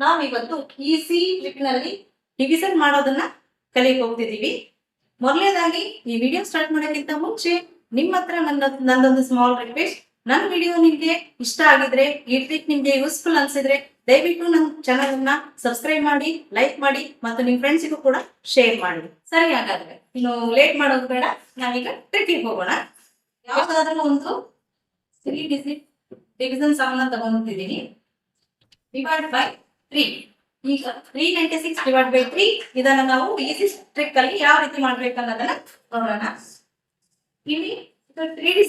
ನಾವು ಇವತ್ತು ಸಿ ನಲ್ಲಿ ಡಿವಿಷನ್ ಮಾಡೋದನ್ನ ಕಲಿಯಕ್ ಹೋಗ್ತಿದೀವಿ ಮೊದಲನೇದಾಗಿ ಈ ವಿಡಿಯೋ ಸ್ಟಾರ್ಟ್ ಮಾಡೋಕ್ಕಿಂತ ಮುಂಚೆ ನಿಮ್ಮ ಹತ್ರ ನನ್ನ ನಂದೊಂದು ಸ್ಮಾಲ್ ರಿಕ್ವೆಸ್ಟ್ ನನ್ನ ವಿಡಿಯೋ ನಿಮ್ಗೆ ಇಷ್ಟ ಆಗಿದ್ರೆ, ಈ ಟ್ರಿಕ್ ನಿಮ್ಗೆ ಯೂಸ್ಫುಲ್ ಅನ್ಸಿದ್ರೆ ದಯವಿಟ್ಟು ನನ್ನ ಚಾನಲ್ ಅನ್ನ ಸಬ್ಸ್ಕ್ರೈಬ್ ಮಾಡಿ ಲೈಕ್ ಮಾಡಿ ಮತ್ತು ನಿಮ್ ಫ್ರೆಂಡ್ಸಿಗೂ ಕೂಡ ಶೇರ್ ಮಾಡಿ. ಸರಿ, ಹಾಗಾದ್ರೆ ಇನ್ನು ಲೇಟ್ ಮಾಡೋದು ಬೇಡ. ನಾವೀಗ ಟ್ರಿಕ್ಕಿಗೆ ಹೋಗೋಣ. ಯಾವ್ದಾದ್ರೂ ಒಂದು ತ್ರೀ ಡಿಸಿಟ್ ಡಿವಿಷನ್ ಸಾಮಾನ ತಗೊಂಡಿದ್ದೀನಿ ಡಿವೈಡ್ ಬೈ ತ್ರೀ ಈಗ three ninety six divide by three ಇದನ್ನ ನಾವು ಈಸಿ ಟ್ರಿಕ್ ಅಲ್ಲಿ ಯಾವ ರೀತಿ ಮಾಡ್ಬೇಕು ಅನ್ನೋದನ್ನ ನೋಡೋಣ. ಇಲ್ಲಿ ತ್ರೀ ಡಿ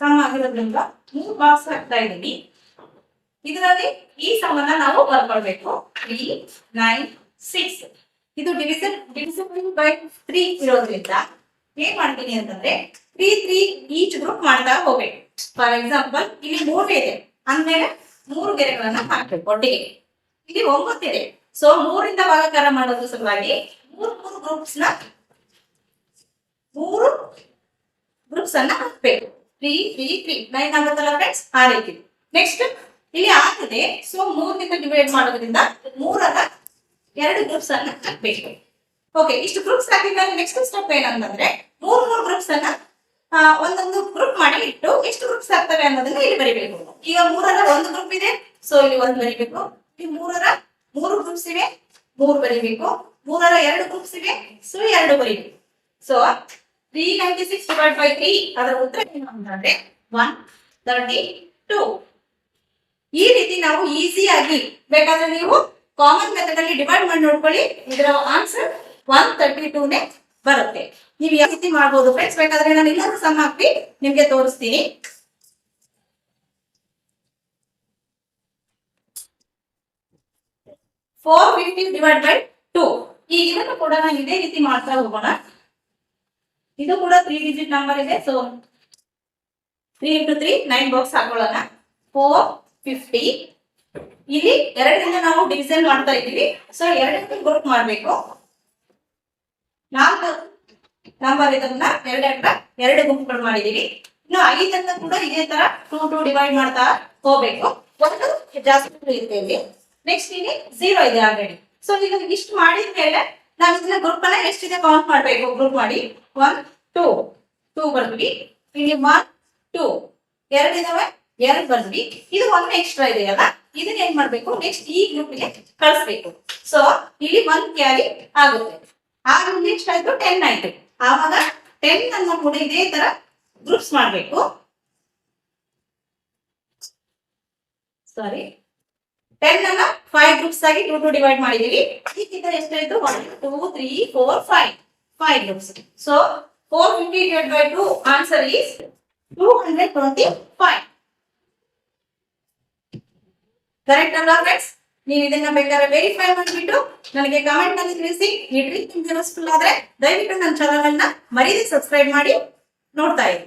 ಸಮ ಆಗಿರೋದ್ರಿಂದ ಮೂರು ಬಾಕ್ಸ್ ಹಾಕ್ತಾ ಇದ್ದೀನಿ. ಇದರಲ್ಲಿ ಈ ಸಮನ ನಾವು ಬರ್ಕೊಳ್ಬೇಕು. ತ್ರೀ ನೈನ್ ಸಿಕ್ಸ್ ಇದು ಡಿವಿಷನ್ ಡಿವಿಷನ್ ಬೈ ತ್ರೀ ಇರೋದ್ರಿಂದ ಏನ್ ಮಾಡ್ತೀನಿ ಅಂತಂದ್ರೆ ತ್ರೀ ತ್ರೀ ಈಚ್ ಗ್ರೂಪ್ ಮಾಡ್ತಾ ಹೋಗ್ಬೇಕು. ಫಾರ್ ಎಕ್ಸಾಂಪಲ್ ಇಲ್ಲಿ ಮೂರು ಇದೆ ಅಂದ್ಮೇಲೆ ಮೂರು ಗೆರೆಗಳನ್ನ ಹಾಕ್ಬೇಕು ಒಟ್ಟಿಗೆ. ಇಲ್ಲಿ ಒಂಬತ್ತಿದೆ ಸೊ ಮೂರಿಂದ ಭಾಗಕಾರ ಮಾಡೋದ್ರ ಸಲುವಾಗಿ ಮೂರು ಮೂರು ಗ್ರೂಪ್ಸ್ನ ಮೂರು ಗ್ರೂಪ್ಸ್ ಅನ್ನ ಹಾಕ್ಬೇಕು. ತ್ರೀ ತ್ರೀ ತ್ರೀ ನೈನ್ ಆಗುತ್ತಲ್ಲ ಫ್ರೆಂಡ್ಸ್ ಆ ರೀತಿ. ನೆಕ್ಸ್ಟ್ ಇಲ್ಲಿ ಆಗಿದೆ. ಸೊ ಮೂರರಿಂದ ಡಿವೈಡ್ ಮಾಡೋದ್ರಿಂದ ಮೂರರ ಎರಡು ಗ್ರೂಪ್ಸ್ ಅನ್ನ ಹಾಕ್ಬೇಕು. ಓಕೆ ಇಷ್ಟು ಗ್ರೂಪ್ಸ್ ಹಾಕಿದ್ಮೇಲೆ ನೆಕ್ಸ್ಟ್ ಸ್ಟೆಪ್ ಏನಂತಂದ್ರೆ ಮೂರ್, ಮೂರು ಗ್ರೂಪ್ಸ್ ಅನ್ನ ಒಂದೊಂದು ಗ್ರೂಪ್ ಮಾಡಿ ಇಟ್ಟು ಎಷ್ಟು ಗ್ರೂಪ್ಸ್ ಆಗ್ತವೆ ಅನ್ನೋದನ್ನ ಇಲ್ಲಿ ಬರಿಬೇಕು. ಈಗ ಮೂರರ ಒಂದು ಗ್ರೂಪ್ ಇದೆ. ಸೊ ಇಲ್ಲಿ ಒಂದು ಬರಿಬೇಕು. ಇಲ್ಲಿ ಮೂರರ ಮೂರು ಗ್ರೂಪ್ಸ್ ಇವೆ. ಮೂರು ಬರಿಬೇಕು. ಮೂರರ ಎರಡು ಗ್ರೂಪ್ಸ್ ಇವೆ. ಸೊ ಎರಡು ಬರಿಬೇಕು. So three ninety six divide by three ಅದರ ಉತ್ತರ ಏನು ಅಂತಂದ್ರೆ ಒನ್ ತರ್ಟಿ ಟೂ ಈ ರೀತಿ ನಾವು ಈಸಿಯಾಗಿ ಬೇಕಾದ್ರೆ ನೀವು ಕಾಮನ್ ಮೆಥಡ್ ಅಲ್ಲಿ ಡಿವೈಡ್ ಮಾಡಿ ನೋಡ್ಕೊಳ್ಳಿ. ಇದರ ಆನ್ಸರ್ ಒನ್ ತರ್ಟಿ ಟೂನೇ ಬರುತ್ತೆ. ನೀವು ಯಾವ ರೀತಿ ಮಾಡ್ಬೋದು ಫ್ರೆಂಡ್ಸ್ ಬೇಕಾದ್ರೆ ನಾನು ಇನ್ನೊಂದು ಸಮ್ ಹಾಕಿ ನಿಮ್ಗೆ ತೋರಿಸ್ತೀನಿ. Four fifty divide by two ಈಗ ಇದನ್ನು ಕೂಡ ನಾವು ಇದೇ ರೀತಿ ಮಾಡ್ತಾ ಹೋಗೋಣ. ಇದು ಕೂಡ ತ್ರೀ ಡಿಜಿಟ್ ನಂಬರ್ ಇದೆ. So three into three nine box ಹಾಕೊಳ್ಳೋಣ. ಫೋರ್ ಫಿಫ್ಟಿ ಇಲ್ಲಿ ಎರಡರಿಂದ ನಾವು ಡಿವಿಷನ್ ಮಾಡ್ತಾ ಇದ್ದೀವಿ. ಸೊ ಎರಡರಿಂದ ಗ್ರೂಪ್ ಮಾಡಬೇಕು. ನಾಲ್ಕು ನಂಬರ್ ಇದನ್ನ ಎರಡೆರಡ ಎರಡು ಗುಂಪುಗಳು ಮಾಡಿದೀವಿ ಇನ್ನು ಐದನ್ನ ಕೂಡ ಇದೇ ತರ ಟೂ ಟು ಡಿವೈಡ್ ಮಾಡ್ತಾ ಹೋಗ್ಬೇಕು. ಒಂದು ಜಾಸ್ತಿ ಇರುತ್ತೆ ಇಲ್ಲಿ. ನೆಕ್ಸ್ಟ್ ಇಲ್ಲಿ ಝೀರೋ ಇದೆ ಆಲ್ರೆಡಿ ಸೊ ಈಗ ಇಷ್ಟು ಮಾಡಿದ್ಮೇಲೆ ನಾವು ಇದನ್ನ ಗ್ರೂಪ್ ಅನ್ನ ಎಷ್ಟಿದೆ ಕೌಂಟ್ ಮಾಡಬೇಕು ಗ್ರೂಪ್ ಮಾಡಿ. ಒನ್ ಟೂ ಟೂ ಬರ್ದ್ವಿ. ಇಲ್ಲಿ ಒನ್ ಟೂ ಎರಡು ಇದಾವೆ, ಎರಡು ಬರ್ದ್ವಿ. ಇದು ಒಂದು ಎಕ್ಸ್ಟ್ರಾ ಇದೆಯಲ್ಲ ಇದನ್ನ ಏನ್ ಮಾಡ್ಬೇಕು? ನೆಕ್ಸ್ಟ್ ಈ ಗ್ರೂಪ್ಗೆ ಕಳಿಸ್ಬೇಕು. ಸೊ ಇಲ್ಲಿ ಒನ್ ಕ್ಯಾರಿ ಆಗುತ್ತೆ. ಆಗ ನೆಕ್ಸ್ಟ್ ಆಯ್ತು ಟೆನ್ ಆಯ್ತು. ಆವಾಗ ಟೆನ್ ಅನ್ನ ಕೂಡ ಇದೇ ತರ ಗ್ರೂಪ್ಸ್ ಮಾಡ್ಬೇಕು. ಸಾರಿ ಟೆನ್ ಅನ್ನ ಫೈವ್ ಗ್ರೂಪ್ಸ್ ಆಗಿ ಟೂ ಟು ಡಿವೈಡ್ ಮಾಡಿದೀವಿ. ಇದಕ್ಕಿಂತ ಎಷ್ಟಾಯ್ತು? One two three four five five groups so four fifty divide by two answer is two hundred twenty five correct ಅಲ್ಲ ಫ್ರೆಂಡ್ಸ್ ನೀವು ಇದನ್ನ ಬೇಕಾದ್ರೆ ವೆರಿಫೈ ಮಾಡಿಬಿಟ್ಟು ನನಗೆ ಕಮೆಂಟ್ನಲ್ಲಿ ತಿಳಿಸಿ. ಈ ಟ್ರಿಕ್ ನಿಮ್ಗೆ ಯೂಸ್ಫುಲ್ ಆದ್ರೆ ದಯವಿಟ್ಟು ನನ್ನ ಚಾನಲ್ ಅನ್ನ ಮರೀದಿ ಸಬ್ಸ್ಕ್ರೈಬ್ ಮಾಡಿ ನೋಡ್ತಾ ಇರಿ.